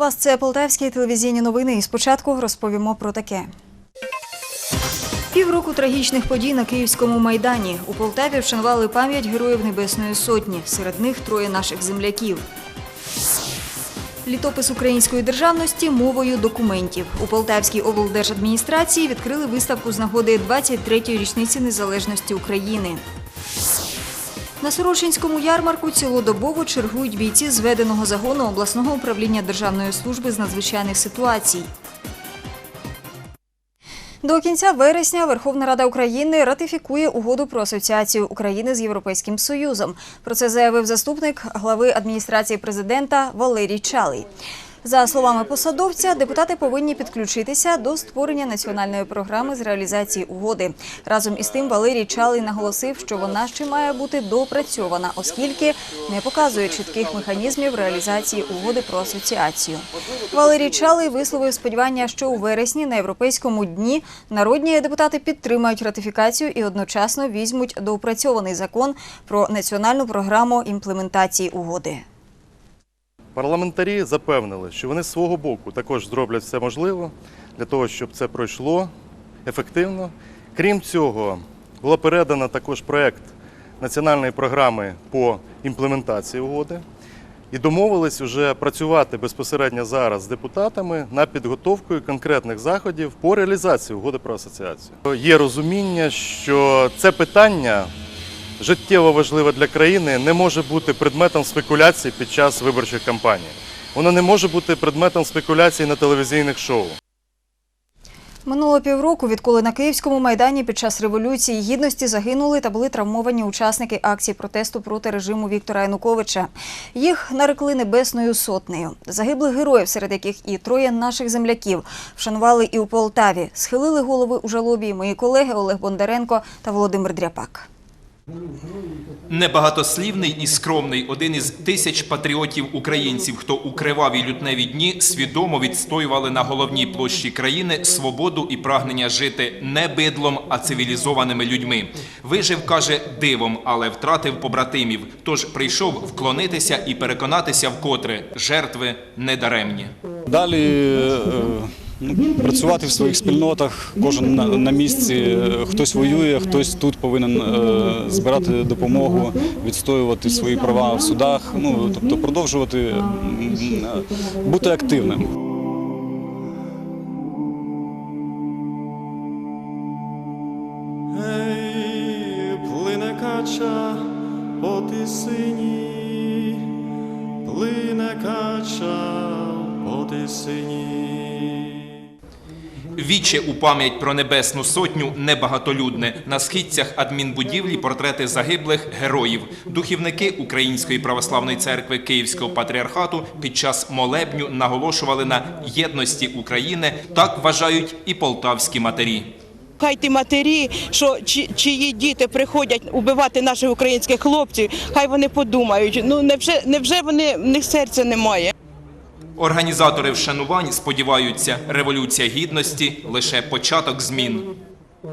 Вас. Це полтавські телевізійні новини. І спочатку розповімо про таке. Півроку трагічних подій на Київському майдані. У Полтаві вшанували пам'ять героїв Небесної Сотні. Серед них троє наших земляків. Літопис української державності мовою документів. У Полтавській облдержадміністрації відкрили виставку з нагоди 23-ї річниці незалежності України. На Сорочинському ярмарку цілодобово чергують бійці зведеного загону обласного управління Державної служби з надзвичайних ситуацій. До кінця вересня Верховна Рада України ратифікує угоду про асоціацію України з Європейським Союзом. Про це заявив заступник глави адміністрації президента Валерій Чалий. За словами посадовця, депутати повинні підключитися до створення національної програми з реалізації угоди. Разом із тим Валерій Чалий наголосив, що вона ще має бути доопрацьована, оскільки не показує чітких механізмів реалізації угоди про асоціацію. Валерій Чалий висловив сподівання, що у вересні на європейському дні народні депутати підтримають ратифікацію і одночасно візьмуть доопрацьований закон про національну програму імплементації угоди. Парламентарі запевнили, що вони з свого боку також зроблять все можливе для того, щоб це пройшло ефективно. Крім цього, було передано також проект національної програми по імплементації угоди і домовились вже працювати безпосередньо зараз з депутатами над підготовкою конкретних заходів по реалізації угоди про асоціацію. Є розуміння, що це питання життєво важливе для країни, не може бути предметом спекуляцій під час виборчих кампаній. Воно не може бути предметом спекуляцій на телевізійних шоу. Минуло півроку, відколи на Київському майдані під час революції гідності загинули та були травмовані учасники акції протесту проти режиму Віктора Януковича. Їх нарекли небесною сотнею. Загиблих героїв, серед яких і троє наших земляків, вшанували і у Полтаві. Схилили голови у жалобі мої колеги Олег Бондаренко та Володимир Дряпак. Небагатослівний і скромний один із тисяч патріотів українців, хто у криваві лютневі дні свідомо відстоювали на головній площі країни свободу і прагнення жити не бидлом, а цивілізованими людьми. Вижив, каже, дивом, але втратив побратимів. Тож прийшов вклонитися і переконатися вкотре жертви недаремні. Далі е, ну, працювати в своїх спільнотах, кожен на, місці. Е, Хтось воює, хтось тут повинен е, збирати допомогу, відстоювати свої права в судах. Ну тобто продовжувати бути активним. Ей, плине кача по тисині, плине кача по тисині. Віче у пам'ять про небесну сотню небагатолюдне. На східцях адмінбудівлі портрети загиблих героїв. Духівники Української православної церкви Київського патріархату під час молебню наголошували на єдності України. Так вважають і полтавські матері. Хай ті матері, що чи, чиї діти приходять убивати наших українських хлопців, хай вони подумають. Ну невже, невже вони в них серця немає? Організатори вшанувань сподіваються, революція гідності лише початок змін.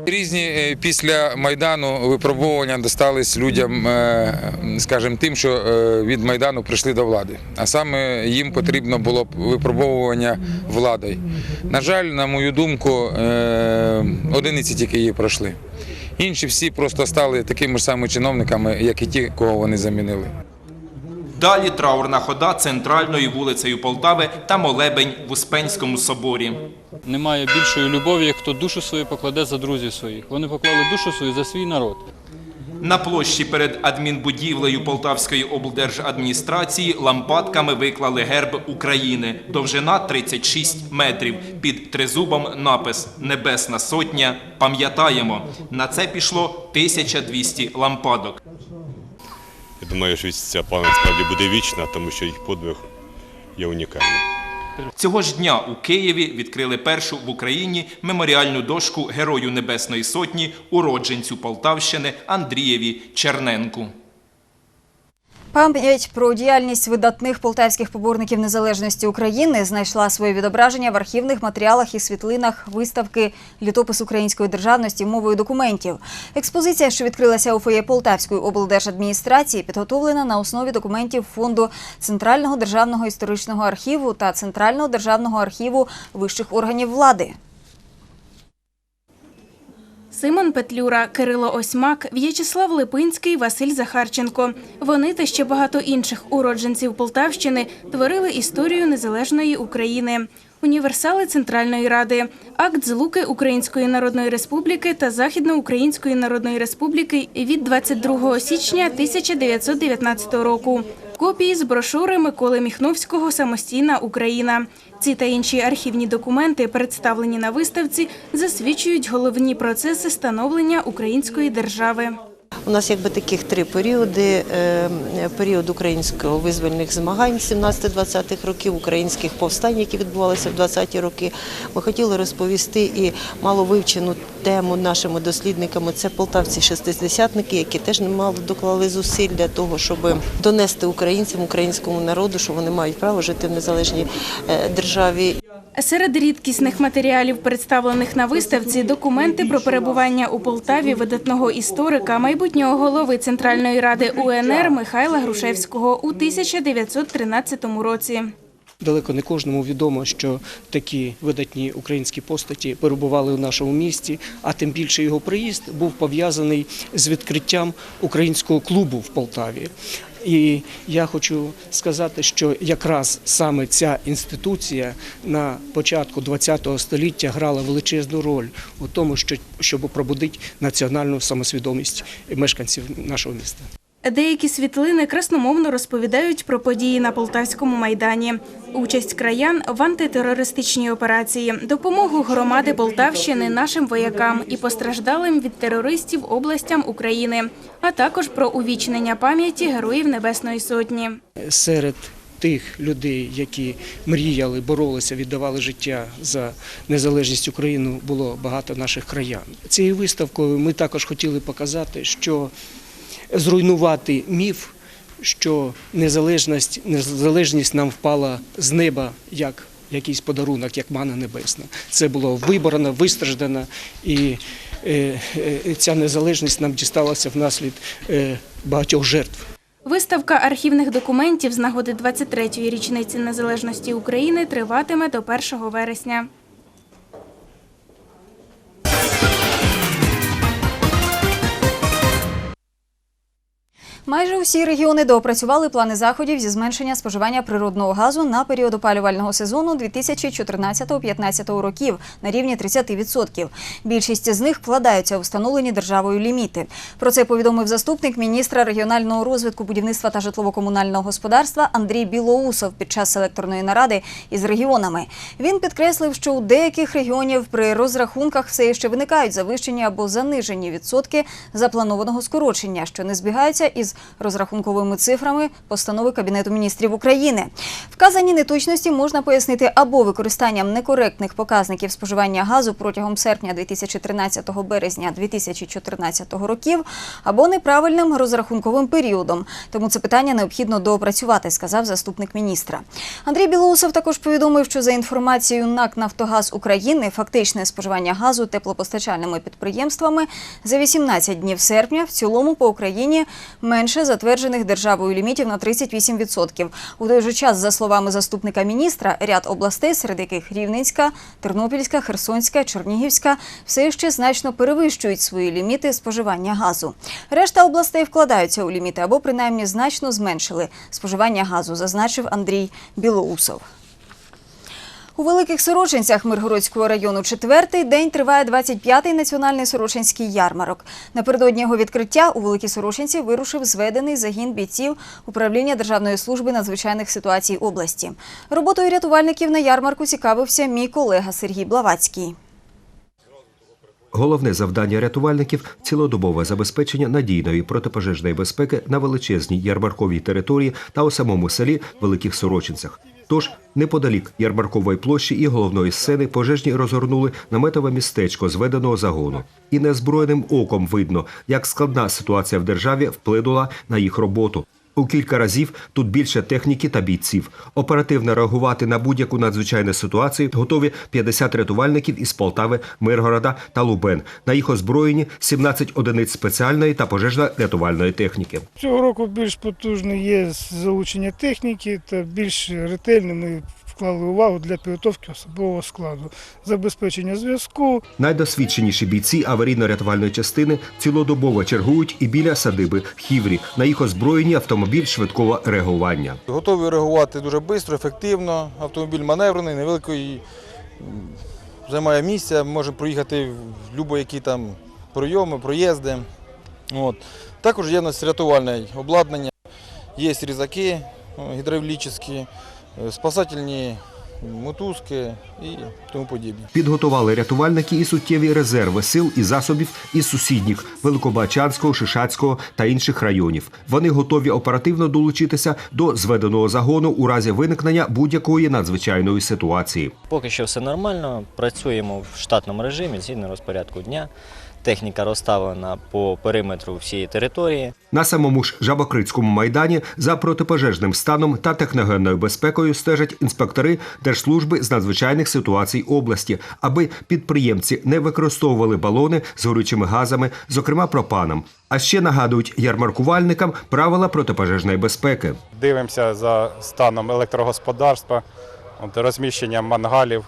Різні е, після майдану випробовування достались людям, е, скажімо, тим, що е, від майдану прийшли до влади. А саме їм потрібно було б випробовування владою. На жаль, на мою думку, одиниці тільки її пройшли. Інші всі просто стали такими ж самими чиновниками, як і ті, кого вони замінили. Далі траурна хода центральною вулицею Полтави та молебень в Успенському соборі. Немає більшої любові, як хто душу свою покладе за друзів своїх. Вони поклали душу свою за свій народ. На площі перед адмінбудівлею Полтавської облдержадміністрації лампадками виклали герб України. Довжина 36 метрів. Під тризубом напис Небесна сотня. Пам'ятаємо. На це пішло 1200 лампадок. Я думаю, що ця пам'ять справді буде вічна, тому що їх подвиг є унікальним. Цього ж дня у Києві відкрили першу в Україні меморіальну дошку Герою Небесної Сотні, уродженцю Полтавщини Андрієві Черненку. Пам'ять про діяльність видатних полтавських поборників незалежності України знайшла своє відображення в архівних матеріалах і світлинах виставки Літопис української державності мовою документів. Експозиція, що відкрилася у фоє Полтавської облдержадміністрації, підготовлена на основі документів фонду Центрального державного історичного архіву та Центрального державного архіву вищих органів влади. Симон Петлюра, Кирило Осьмак, В'ячеслав Липинський, Василь Захарченко. Вони та ще багато інших уродженців Полтавщини творили історію незалежної України. Універсали Центральної Ради, акт злуки Української Народної Республіки та Західноукраїнської Народної Республіки від 22 січня 1919 року. Копії з брошури Миколи Міхновського Самостійна Україна. Ці та інші архівні документи, представлені на виставці, засвідчують головні процеси становлення української держави. У нас якби таких три періоди: Е, період українського визвольних змагань 17-20-х років, українських повстань, які відбувалися в 20-ті роки. Ми хотіли розповісти і мало вивчену тему нашими дослідниками. Це полтавці шестидесятники, які теж немало доклали зусиль для того, щоб донести українцям, українському народу, що вони мають право жити в незалежній е, державі. Серед рідкісних матеріалів, представлених на виставці, документи про перебування у Полтаві видатного історика, майбутнього голови Центральної ради УНР Михайла Грушевського у 1913 році. Далеко не кожному відомо, що такі видатні українські постаті перебували у нашому місті, а тим більше його приїзд був пов'язаний з відкриттям українського клубу в Полтаві. І я хочу сказати, що якраз саме ця інституція на початку ХХ століття грала величезну роль у тому, що щоб пробудити національну самосвідомість мешканців нашого міста. Деякі світлини красномовно розповідають про події на Полтавському майдані, участь краян в антитерористичній операції, допомогу громади Полтавщини нашим воякам і постраждалим від терористів областям України, а також про увічнення пам'яті героїв Небесної Сотні. серед тих людей, які мріяли, боролися, віддавали життя за незалежність України, було багато наших краян. Цією виставкою ми також хотіли показати, що зруйнувати міф, що незалежність, незалежність нам впала з неба як якийсь подарунок, як мана небесна. Це було виборено, вистраждано, і е, е, ця незалежність нам дісталася внаслід е, багатьох жертв. Виставка архівних документів з нагоди 23-ї річниці незалежності України триватиме до 1 вересня. Майже усі регіони доопрацювали плани заходів зі зменшення споживання природного газу на період опалювального сезону 2014-2015 років на рівні 30%. Більшість з них вкладаються у встановлені державою ліміти. Про це повідомив заступник міністра регіонального розвитку, будівництва та житлово-комунального господарства Андрій Білоусов під час селекторної наради із регіонами. Він підкреслив, що у деяких регіонів при розрахунках все ще виникають завищені або занижені відсотки запланованого скорочення, що не збігаються із розрахунковими цифрами постанови Кабінету міністрів України. Вказані неточності можна пояснити або використанням некоректних показників споживання газу протягом серпня 2013 березня 2014 років, або неправильним розрахунковим періодом. Тому це питання необхідно доопрацювати, сказав заступник міністра. Андрій Білоусов також повідомив, що за інформацією НАК Нафтогаз України фактичне споживання газу теплопостачальними підприємствами за 18 днів серпня в цілому по Україні менше затверджених державою лімітів на 38%. У той же час, за словами заступника міністра, ряд областей, серед яких Рівненська, Тернопільська, Херсонська, Чернігівська, все ще значно перевищують свої ліміти споживання газу. Решта областей вкладаються у ліміти або принаймні значно зменшили споживання газу, зазначив Андрій Білоусов. У Великих Сорочинцях Миргородського району четвертий день триває 25-й національний сорочинський ярмарок. Напередодні його відкриття у Великій Сорочинці вирушив зведений загін бійців управління Державної служби надзвичайних ситуацій області. Роботою рятувальників на ярмарку цікавився мій колега Сергій Блавацький. Головне завдання рятувальників цілодобове забезпечення надійної протипожежної безпеки на величезній ярмарковій території та у самому селі Великих Сорочинцях. Тож неподалік ярмаркової площі і головної сцени пожежні розгорнули наметове містечко зведеного загону. І незброєним оком видно, як складна ситуація в державі вплинула на їх роботу. У кілька разів тут більше техніки та бійців. Оперативно реагувати на будь-яку надзвичайну ситуацію готові 50 рятувальників із Полтави, Миргорода та Лубен. На їх озброєні 17 одиниць спеціальної та пожежно-рятувальної техніки. Цього року більш потужне є залучення техніки та більш ретельно ми вклали увагу для підготовки особового складу, забезпечення зв'язку, Найдосвідченіші бійці аварійно-рятувальної частини цілодобово чергують і біля садиби Хіврі. На їх озброєнні автомобіль швидкого реагування. Готові реагувати дуже швидко, ефективно. Автомобіль маневрений, невеликий, займає місця, може проїхати в будь-які там пройоми, проїзди. От. Також є у нас рятувальне обладнання, є різаки о, гідравлічні, спасательні мотузки і тому подібне. Підготували рятувальники і суттєві резерви сил і засобів із сусідніх Великобачанського, Шишацького та інших районів. Вони готові оперативно долучитися до зведеного загону у разі виникнення будь-якої надзвичайної ситуації. Поки що все нормально. Працюємо в штатному режимі згідно розпорядку дня. Техніка розставлена по периметру всієї території. На самому ж Жабокритському майдані за протипожежним станом та техногенною безпекою стежать інспектори Держслужби з надзвичайних ситуацій області, аби підприємці не використовували балони з горючими газами, зокрема пропаном. А ще нагадують ярмаркувальникам правила протипожежної безпеки. Дивимося за станом електрогосподарства, розміщенням мангалів,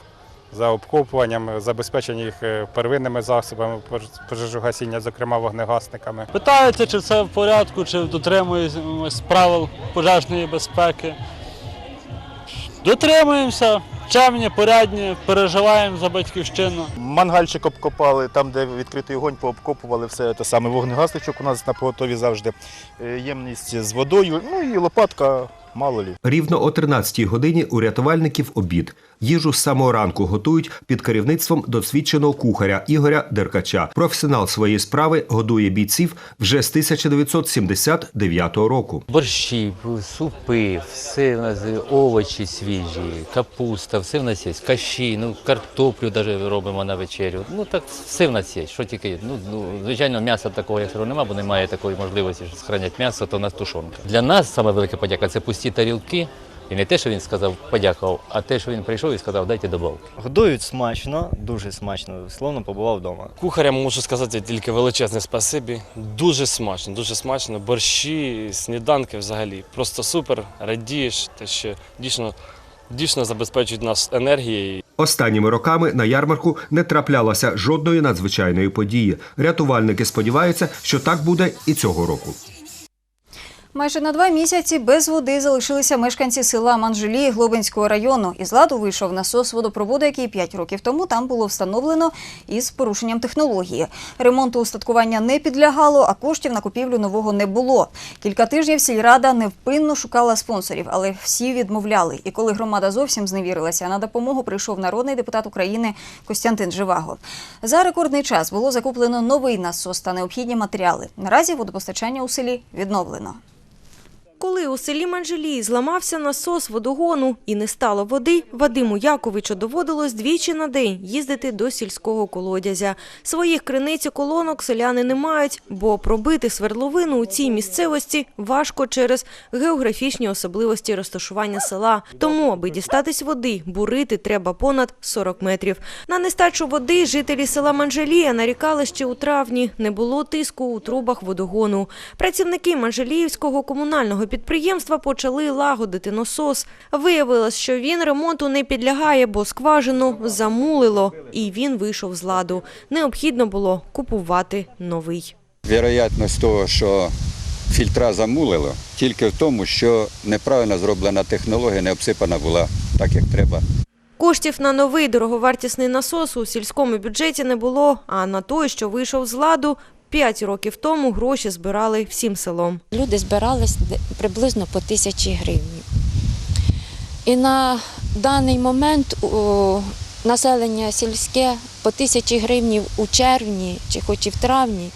за обкопуванням, забезпечення їх е, первинними засобами пож- пожежогасіння, зокрема вогнегасниками. Питаються, чи все в порядку, чи дотримуємось правил пожежної безпеки. Дотримуємося, чемні, порядні, переживаємо за батьківщину. Мангальчик обкопали, там, де відкритий огонь, пообкопували все те саме. Вогнегасничок у нас на поготові завжди. Е, Ємність з водою, ну і лопатка, мало лі. Рівно о 13-й годині у рятувальників обід. Їжу з самого ранку готують під керівництвом досвідченого кухаря Ігоря Деркача. Професіонал своєї справи годує бійців вже з 1979 року. Борщі, супи, все у нас овочі свіжі, капуста, все в нас є. Каші, ну картоплю навіть робимо на вечерю. Ну так все в нас є. Що тільки є. Ну, ну звичайно, м'яса такого як немає, бо немає такої можливості що зберігати м'ясо, то у нас тушонка. Для нас саме велика подяка це пусті тарілки. І не те, що він сказав, подякував, а те, що він прийшов і сказав, дайте добавки. Годують смачно, дуже смачно, словно побував вдома. Кухарям можу сказати тільки величезне спасибі. Дуже смачно, дуже смачно. Борщі, сніданки взагалі. Просто супер, радієш, те, що дійсно, дійсно забезпечують нас енергією. Останніми роками на ярмарку не траплялося жодної надзвичайної події. Рятувальники сподіваються, що так буде і цього року. Майже на два місяці без води залишилися мешканці села Манжелі Глобинського району. Із ладу вийшов насос водопроводу, який 5 років тому там було встановлено із порушенням технології. Ремонту устаткування не підлягало, а коштів на купівлю нового не було. Кілька тижнів сільрада невпинно шукала спонсорів, але всі відмовляли. І коли громада зовсім зневірилася, на допомогу прийшов народний депутат України Костянтин Живаго. За рекордний час було закуплено новий насос та необхідні матеріали. Наразі водопостачання у селі відновлено. Коли у селі Манжелії зламався насос водогону і не стало води, Вадиму Яковичу доводилось двічі на день їздити до сільського колодязя. Своїх криниць і колонок селяни не мають, бо пробити свердловину у цій місцевості важко через географічні особливості розташування села. Тому, аби дістатись води, бурити треба понад 40 метрів. На нестачу води жителі села Манжелія нарікали ще у травні. Не було тиску у трубах водогону. Працівники Манжеліївського комунального підприємства почали лагодити насос. Виявилось, що він ремонту не підлягає, бо скважину замулило, і він вийшов з ладу. Необхідно було купувати новий. Вірогідність того, що фільтра замулило, тільки в тому, що неправильно зроблена технологія, не обсипана була так, як треба. Коштів на новий дороговартісний насос у сільському бюджеті не було, а на той, що вийшов з ладу, п'ять років тому гроші збирали всім селом. Люди збирались приблизно по тисячі гривень. І на даний момент населення сільське по тисячі гривень у червні чи хоч і в травні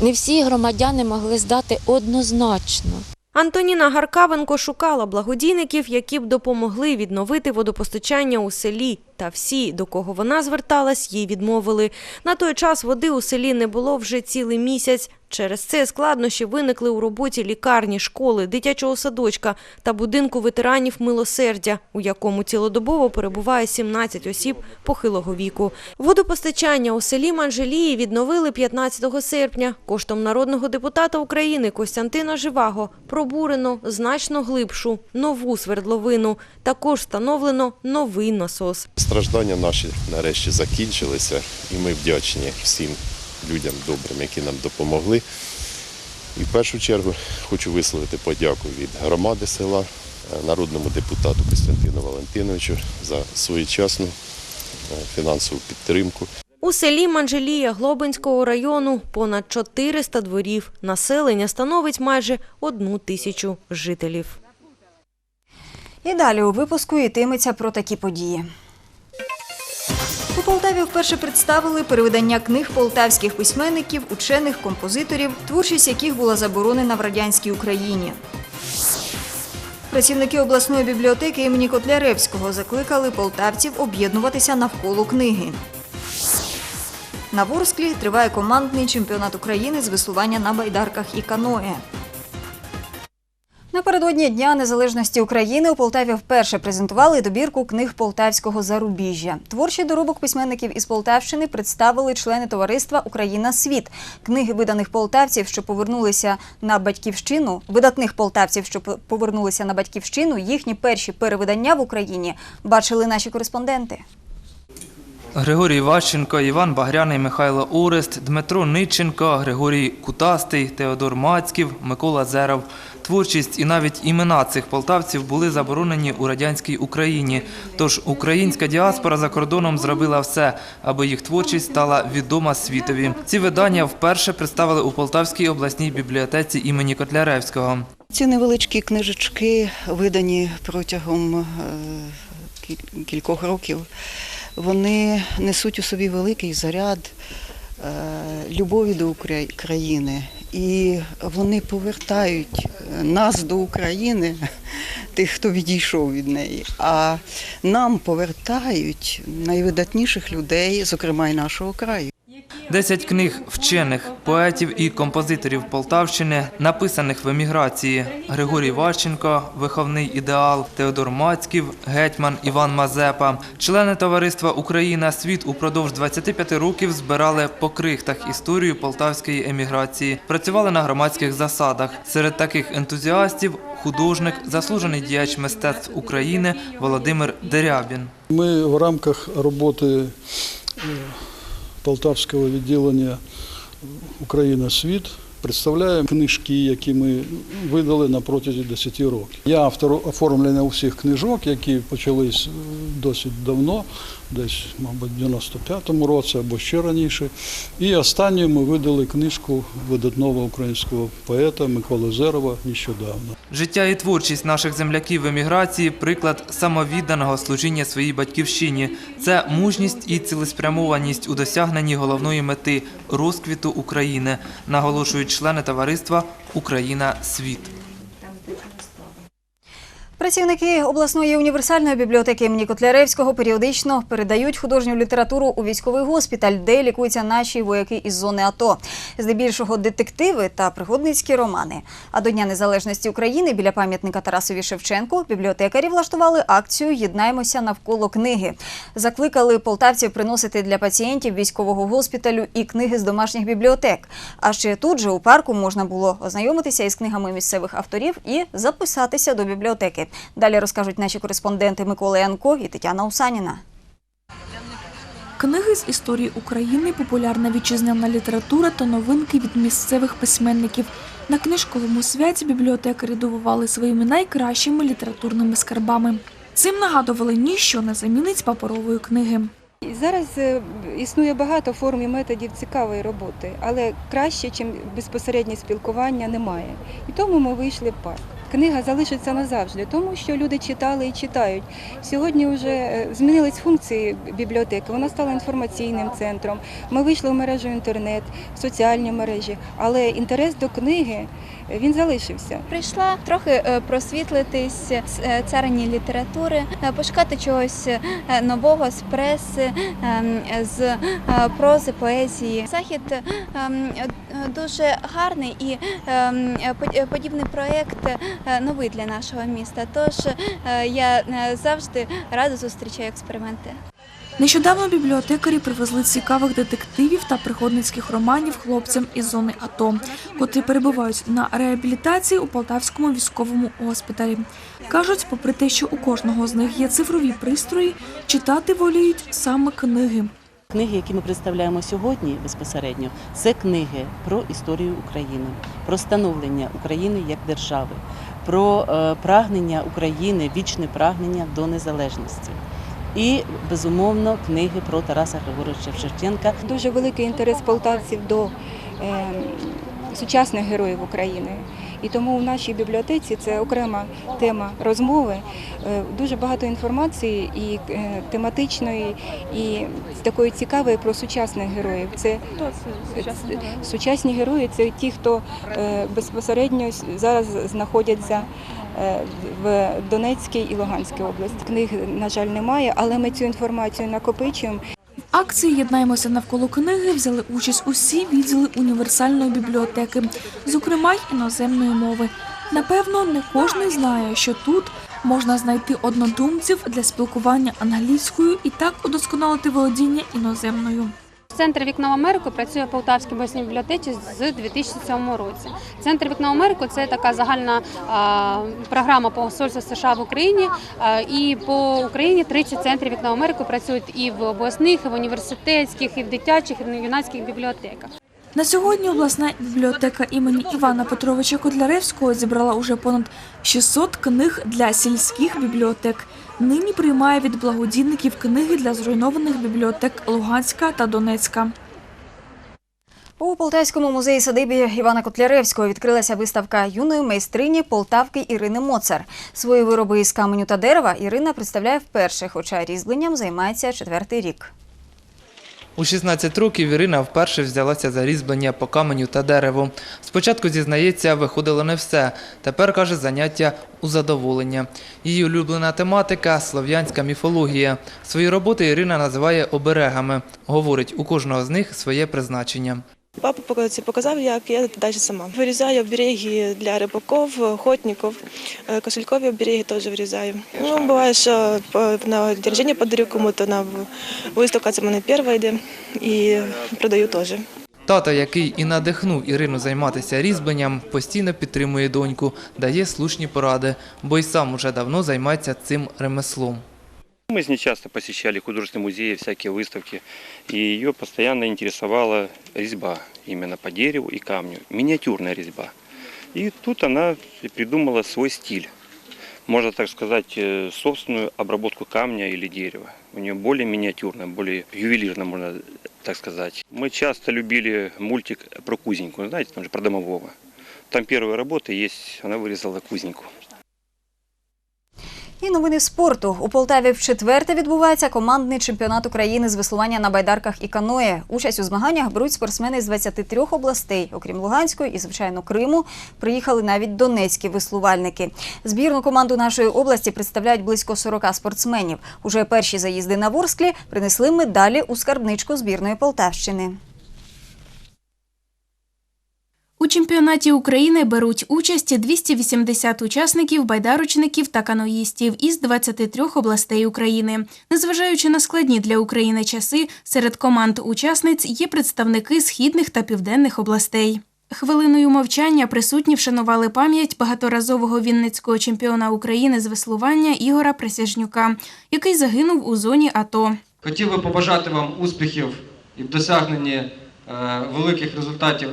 не всі громадяни могли здати однозначно. Антоніна Гаркавенко шукала благодійників, які б допомогли відновити водопостачання у селі. Та всі, до кого вона зверталась, їй відмовили. На той час води у селі не було вже цілий місяць. Через це складнощі виникли у роботі лікарні, школи, дитячого садочка та будинку ветеранів милосердя, у якому цілодобово перебуває 17 осіб похилого віку. Водопостачання у селі Манжелії відновили 15 серпня. Коштом народного депутата України Костянтина Живаго пробурено значно глибшу нову свердловину. Також встановлено новий насос. Страждання наші нарешті закінчилися, і ми вдячні всім людям добрим, які нам допомогли. І в першу чергу хочу висловити подяку від громади села, е, народному депутату Костянтину Валентиновичу за своєчасну е, фінансову підтримку. У селі Манжелія Глобинського району понад 400 дворів. Населення становить майже одну тисячу жителів. І далі у випуску йтиметься про такі події. У Полтаві вперше представили перевидання книг полтавських письменників, учених, композиторів, творчість яких була заборонена в радянській Україні. Працівники обласної бібліотеки імені Котляревського закликали полтавців об'єднуватися навколо книги. На Ворсклі триває командний чемпіонат України з веслування на байдарках і каное. Напередодні Дня Незалежності України у Полтаві вперше презентували добірку книг полтавського зарубіжжя. Творчий доробок письменників із Полтавщини представили члени товариства Україна Світ. Книги виданих полтавців, що повернулися на батьківщину, видатних полтавців, що повернулися на батьківщину, їхні перші перевидання в Україні бачили наші кореспонденти. Григорій Ващенко, Іван Багряний, Михайло Орест, Дмитро Ниченко, Григорій Кутастий, Теодор Мацьків, Микола Зеров. Творчість і навіть імена цих полтавців були заборонені у радянській Україні. Тож українська діаспора за кордоном зробила все, аби їх творчість стала відома світові. Ці видання вперше представили у Полтавській обласній бібліотеці імені Котляревського. Ці невеличкі книжечки, видані протягом е, кількох років, вони несуть у собі великий заряд е, любові до Укра- країни. І вони повертають е, нас до України, тих, хто відійшов від неї. А нам повертають найвидатніших людей, зокрема і нашого краю. Десять книг вчених, поетів і композиторів Полтавщини, написаних в еміграції. Григорій Ващенко, виховний ідеал, Теодор Мацьків, гетьман Іван Мазепа. Члени товариства Україна Світ упродовж 25 років збирали по крихтах історію полтавської еміграції, працювали на громадських засадах. Серед таких ентузіастів художник, заслужений діяч мистецтв України Володимир Дерябін. Ми в рамках роботи е, Полтавського відділення Україна Світ представляє книжки, які ми видали на протязі 10 років. Я автор оформлення усіх книжок, які почались досить давно, десь, мабуть, в 95-му році або ще раніше. І останньою ми видали книжку видатного українського поета Миколи Зерова нещодавно. Життя і творчість наших земляків в еміграції – приклад самовідданого служіння своїй батьківщині. Це мужність і цілеспрямованість у досягненні головної мети – розквіту України, наголошують члени товариства «Україна. Світ». Працівники обласної універсальної бібліотеки імені Котляревського періодично передають художню літературу у військовий госпіталь, де лікуються наші вояки із зони АТО. Здебільшого детективи та пригодницькі романи. А до Дня Незалежності України біля пам'ятника Тарасові Шевченку бібліотекарі влаштували акцію Єднаймося навколо книги. Закликали полтавців приносити для пацієнтів військового госпіталю і книги з домашніх бібліотек. А ще тут же у парку можна було ознайомитися із книгами місцевих авторів і записатися до бібліотеки. Далі розкажуть наші кореспонденти Микола Янко і Тетяна Усаніна. Книги з історії України, популярна вітчизняна література та новинки від місцевих письменників. На книжковому святі бібліотекарі дивували своїми найкращими літературними скарбами. Цим нагадували ніщо не замінить паперової книги. Зараз е, існує багато форм і методів цікавої роботи, але краще, ніж безпосереднє спілкування, немає. І тому ми вийшли в парк. Книга залишиться назавжди, тому що люди читали і читають. Сьогодні вже е, змінились функції бібліотеки. Вона стала інформаційним центром. Ми вийшли в мережу інтернет, в соціальні мережі, але інтерес до книги він залишився. Прийшла трохи е, просвітлитись з е, царині літератури, е, пошукати чогось нового з преси, з прози, поезії. Захід дуже гарний і по- подібний проєкт е, новий для нашого міста. Тож я завжди радо зустрічаю експерименти. Нещодавно бібліотекарі привезли цікавих детективів та пригодницьких романів хлопцям із зони АТО, котрі перебувають на реабілітації у Полтавському військовому госпіталі. Кажуть, попри те, що у кожного з них є цифрові пристрої, читати воліють саме книги. Книги, які ми представляємо сьогодні безпосередньо, це книги про історію України, про становлення України як держави, про е, прагнення України, вічне прагнення до незалежності. І безумовно книги про Тараса Григоровича Шевченка. Дуже великий інтерес полтавців до е, сучасних героїв України. І тому в нашій бібліотеці це окрема тема розмови. Е, Дуже багато інформації і е, тематичної, і такої цікавої про сучасних героїв. Це сучасні герої це ті, хто безпосередньо зараз знаходяться в Донецькій і Луганській області. Книг, на жаль, немає, але ми цю інформацію накопичуємо. Акції Єднаймося навколо книги взяли участь усі відділи універсальної бібліотеки, зокрема й іноземної мови. Напевно, не кожен знає, що тут можна знайти однодумців для спілкування англійською і так удосконалити володіння іноземною. Центр вікна в Америку працює в Полтавській обласній бібліотеці з 2007 році. Центр вікна в Америку це така загальна програма посольства США в Україні. І по Україні 30 центрів вікна в Америку працюють і в обласних, і в університетських, і в дитячих, і в юнацьких бібліотеках. На сьогодні обласна бібліотека імені Івана Петровича Котляревського зібрала уже понад 600 книг для сільських бібліотек. Нині приймає від благодійників книги для зруйнованих бібліотек Луганська та Донецька. У Полтавському музеї садибі Івана Котляревського відкрилася виставка юної майстрині Полтавки Ірини Моцар. Свої вироби із каменю та дерева Ірина представляє вперше, хоча різьбленням займається четвертий рік. У 16 років Ірина вперше взялася за різьблення по каменю та дереву. Спочатку, зізнається, виходило не все. Тепер, каже, заняття у задоволення. Її улюблена тематика – слов'янська міфологія. Свої роботи Ірина називає оберегами. Говорить, у кожного з них своє призначення. Папа показав, як я далі сама. Вирізаю обереги для рибаків, охотників, е, кошелькові обереги теж вирізаю. Ну, буває, що на день подарю кому-то на виставка це мене перша йде і продаю теж. Тато, який і надихнув Ірину займатися різьбленням, постійно підтримує доньку, дає слушні поради, бо й сам уже давно займається цим ремеслом. Мы с ней часто посещали художественные музеи, всякие выставки, и ее постоянно интересовала резьба именно по дереву и камню, миниатюрная резьба. И тут она придумала свой стиль, можно так сказать, э, собственную обработку камня или дерева. У нее более миниатюрная, более ювелирно, можно так сказать. Мы часто любили мультик про кузеньку, знаете, там же про домового. Там первая работа есть, она вырезала кузеньку. І новини спорту. У Полтаві вчетверте відбувається командний чемпіонат України з веслування на байдарках і каное. Участь у змаганнях беруть спортсмени з 23 областей. Окрім Луганської і, звичайно, Криму, приїхали навіть донецькі веслувальники. Збірну команду нашої області представляють близько 40 спортсменів. Уже перші заїзди на Ворсклі принесли медалі у скарбничку збірної Полтавщини. У чемпіонаті України беруть участь 280 учасників, байдарочників та каноїстів із 23 областей України. Незважаючи на складні для України часи, серед команд учасниць є представники східних та південних областей. Хвилиною мовчання присутні вшанували пам'ять багаторазового вінницького чемпіона України з веслування Ігора Присяжнюка, який загинув у зоні АТО. Хотів би побажати вам успіхів і в досягненні великих результатів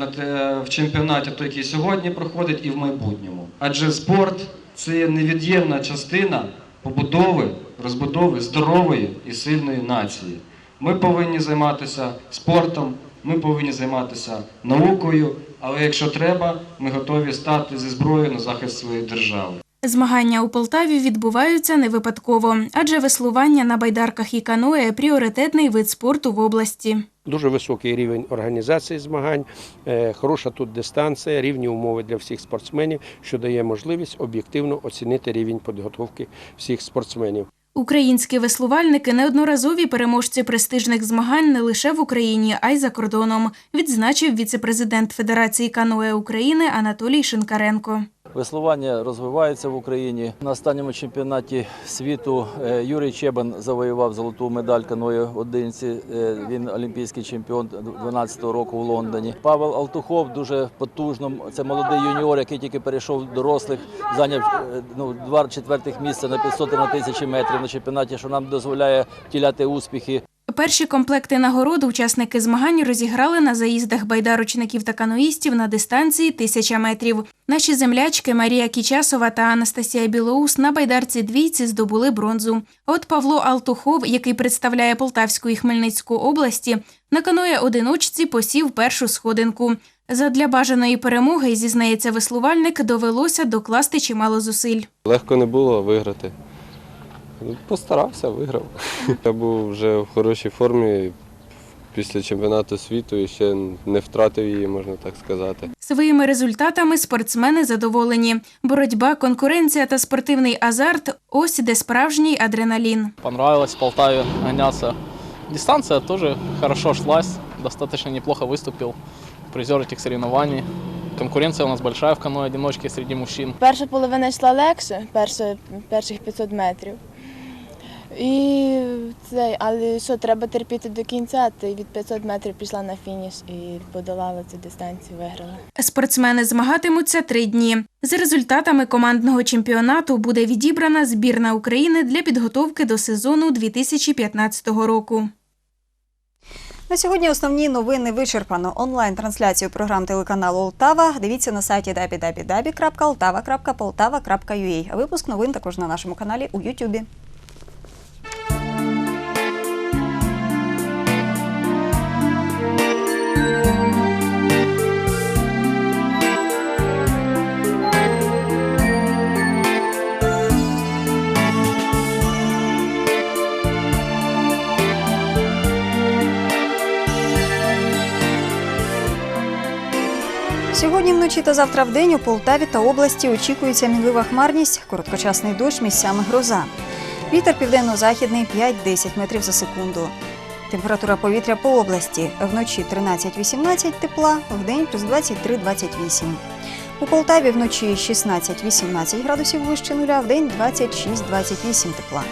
в чемпіонаті, той, який сьогодні проходить, і в майбутньому. Адже спорт це невід'ємна частина побудови, розбудови здорової і сильної нації. Ми повинні займатися спортом, ми повинні займатися наукою, але якщо треба, ми готові стати зі зброєю на захист своєї держави. Змагання у Полтаві відбуваються не випадково, адже веслування на байдарках і каное пріоритетний вид спорту в області. Дуже високий рівень організації змагань, е, хороша тут дистанція, рівні умови для всіх спортсменів, що дає можливість об'єктивно оцінити рівень підготовки всіх спортсменів. Українські веслувальники неодноразові переможці престижних змагань не лише в Україні, а й за кордоном, відзначив віцепрезидент Федерації каноe України Анатолій Шинкаренко. Веслування розвивається в Україні. На останньому чемпіонаті світу е, Юрій Чебан завоював золоту медаль каної одинці. Е, Він олімпійський чемпіон 12-го року в Лондоні. Павел Алтухов дуже потужно. Це молодий юніор, який тільки перейшов до дорослих, зайняв е, ну, два четвертих місця на 500 і на 1000 метрів на чемпіонаті, що нам дозволяє втіляти успіхи. Перші комплекти нагород учасники змагань розіграли на заїздах байдарочників та каноїстів на дистанції 1000 метрів. Наші землячки Марія Кічасова та Анастасія Білоус на байдарці двійці здобули бронзу. От Павло Алтухов, який представляє Полтавську і Хмельницьку області, на каное одиночці посів першу сходинку. Задля бажаної перемоги, зізнається веслувальник, довелося докласти чимало зусиль. Легко не було виграти. Постарався, виграв. Я був вже в хорошій формі після чемпіонату світу і ще не втратив її, можна так сказати. Своїми результатами спортсмени задоволені. Боротьба, конкуренція та спортивний азарт ось де справжній адреналін. Понравилось в Полтаве гоняться. Дистанция тоже хорошо шлась, достаточно неплохо выступил. Призер этих соревнований. Конкуренция у нас большая в каноэ одиночке среди мужчин. Перша половина йшла легше, перше, перших 500 метрів. І це, але що, треба терпіти до кінця, то від 500 метрів пішла на фініш і подолала цю дистанцію, виграла. Спортсмени змагатимуться три дні. За результатами командного чемпіонату буде відібрана збірна України для підготовки до сезону 2015 року. На сьогодні основні новини вичерпано. Онлайн-трансляцію програм телеканалу Олтава дивіться на сайті www.oltava.poltava.ua. А випуск новин також на нашому каналі у Ютубі. Сьогодні вночі та завтра вдень у Полтаві та області очікується мінлива хмарність, короткочасний дощ, місцями гроза. Вітер південно-західний 5-10 метрів за секунду. Температура повітря по області вночі 13-18 тепла, вдень плюс 23-28. У Полтаві вночі 16-18 градусів вище нуля, вдень 26-28 тепла.